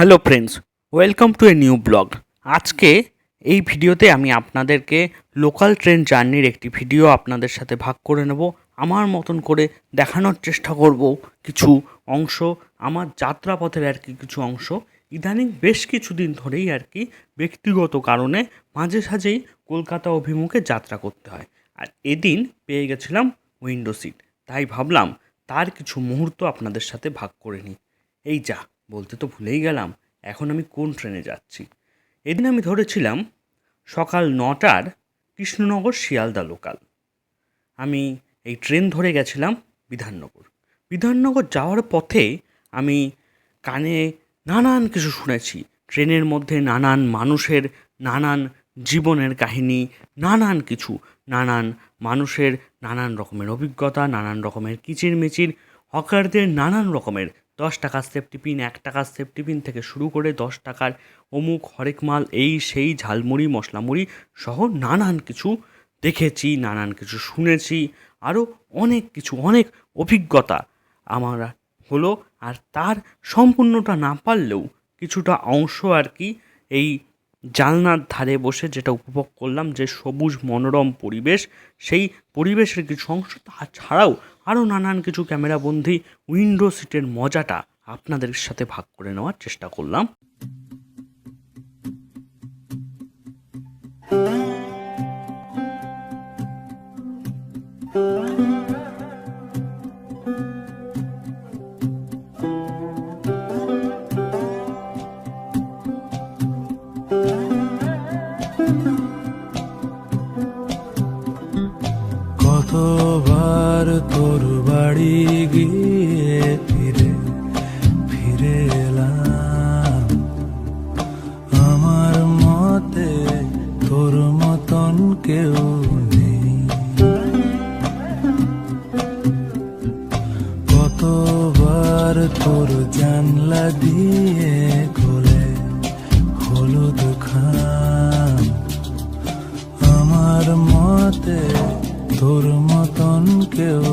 Hello friends, welcome to a new blog. আজকে এই ভিডিওতে আমি আপনাদেরকে লোকাল ট্রেন জার্নির একটি ভিডিও আপনাদের সাথে ভাগ করে নেব। আমার মতন করে দেখানোর চেষ্টা করব কিছু অংশ, আমার যাত্রাপথের আর কি কিছু অংশ। ইদানিং বেশ কিছুদিন ধরেই আর কি ব্যক্তিগত কারণে মাঝে সাঝেই কলকাতা অভিমুখে যাত্রা করতে হয়। আর এদিন পেয়ে গেছিলাম উইন্ডো সিট, তাই ভাবলাম তার কিছু মুহূর্ত আপনাদের সাথে ভাগ করে নিই। এই যা বলতে তো ভুলেই গেলাম, এখন আমি কোন ট্রেনে যাচ্ছি? এদিন আমি ধরেছিলাম সকাল নটার কৃষ্ণনগর শিয়ালদা লোকাল আমি এই ট্রেন ধরে গেছিলাম বিধাননগর। বিধাননগর যাওয়ার পথে আমি কানে নানান কিছু শুনেছি। ট্রেনের মধ্যে নানান মানুষের, নানান জীবনের কাহিনী, নানান কিছু। নানান মানুষের নানান রকমের অভিজ্ঞতা, নানান রকমের কিচিরমিচির, হকারদের নানান রকমের দশ টাকার সেফটি পিন এক টাকার সেফটি পিন থেকে শুরু করে দশ টাকার অমুক হরেক মাল, এই সেই ঝালমুড়ি, মশলামুড়ি সহ নানান কিছু দেখেছি, নানান কিছু শুনেছি আরও অনেক কিছু, অনেক অভিজ্ঞতা আমার হলো। আর তার সম্পূর্ণটা না পারলেও কিছুটা অংশ আর কি এই জানলার ধারে বসে যেটা উপভোগ করলাম যে সবুজ মনোরম পরিবেশ, সেই পরিবেশের কিছু অংশ তাছাড়াও আরও নানান কিছু ক্যামেরাবন্দি উইন্ডো সিটের মজাটা আপনাদের সাথে ভাগ করে নেওয়ার চেষ্টা করলাম। কতবার তোর বাড়ি গিয়ে ফিরে ফিরে এলাম। আমার মতে তোর মতন কেউ নেই। কতবার তোর জানলা দিয়ে খোলে হলুদ খাম। আমার মতে তোর মতন কেউ